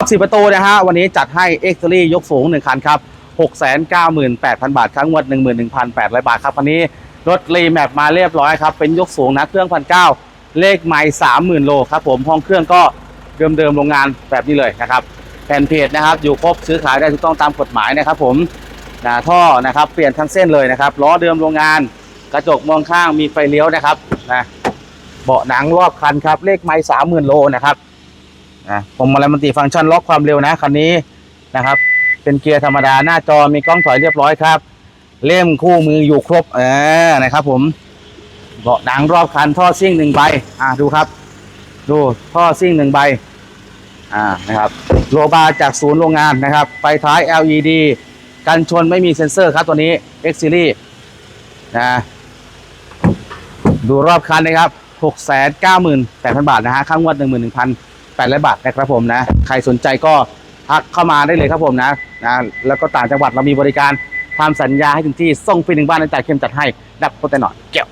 สิบประตูนะฮะวันนี้จัดให้เอ็กซ์ตรียกสูง 1 คันครับ698,000 บาทครั้งงวด11,800 บาทครับคันนี้รถรีแมปมาเรียบร้อยครับ เป็นยกสูงนะเครื่องพันเก้าเลขไม้30,000โลครับผมห้องเครื่องก็เดิมๆโรงงานแบบนี้เลยนะครับแผ่นเพจนะครับ อยู่ครบซื้อขายได้ถูกต้องตามกฎหมายนะครับผมนะท่อนะครับเปลี่ยนทั้งเส้นเลยนะครับล้อเดิมโรงงาน กระจกมองข้างมีไฟเลี้ยวนะครับนะเบาะหนังรอบคันครับเลขไม้30,000โลนะครับ นะผมอะไรมันติฟังก์ชันล็อกความเร็วนะคันนี้นะครับ เป็นเกียร์ธรรมดาหน้าจอมีกล้องถอยเรียบร้อยครับ เล่มคู่มืออยู่ครบเออนะครับ ผมเบาะหนังรอบคันท่อซิ่งหนึ่งใบ อ่าดูครับ ดูท่อซิ่งหนึ่งใบ อ่านะครับโลบาจากศูนย์โรงงานนะครับ ไฟท้าย LED กันชนไม่มีเซ็นเซอร์ครับตัวนี้ X Series นะดูรอบคันนะครับ 698,000 บาทนะฮะค่างวด 11,000 8ละบาทนะครับผมนะ ใครสนใจก็ทักเข้ามาได้เลยครับผมนะนะแล้วก็ต่างจังหวัดเรามีบริการทำสัญญาให้ถึงที่ส่งฟรีถึงบ้านในจ่ายเข้มจัดให้ดับโปรตีนหน่อยเกี่ยว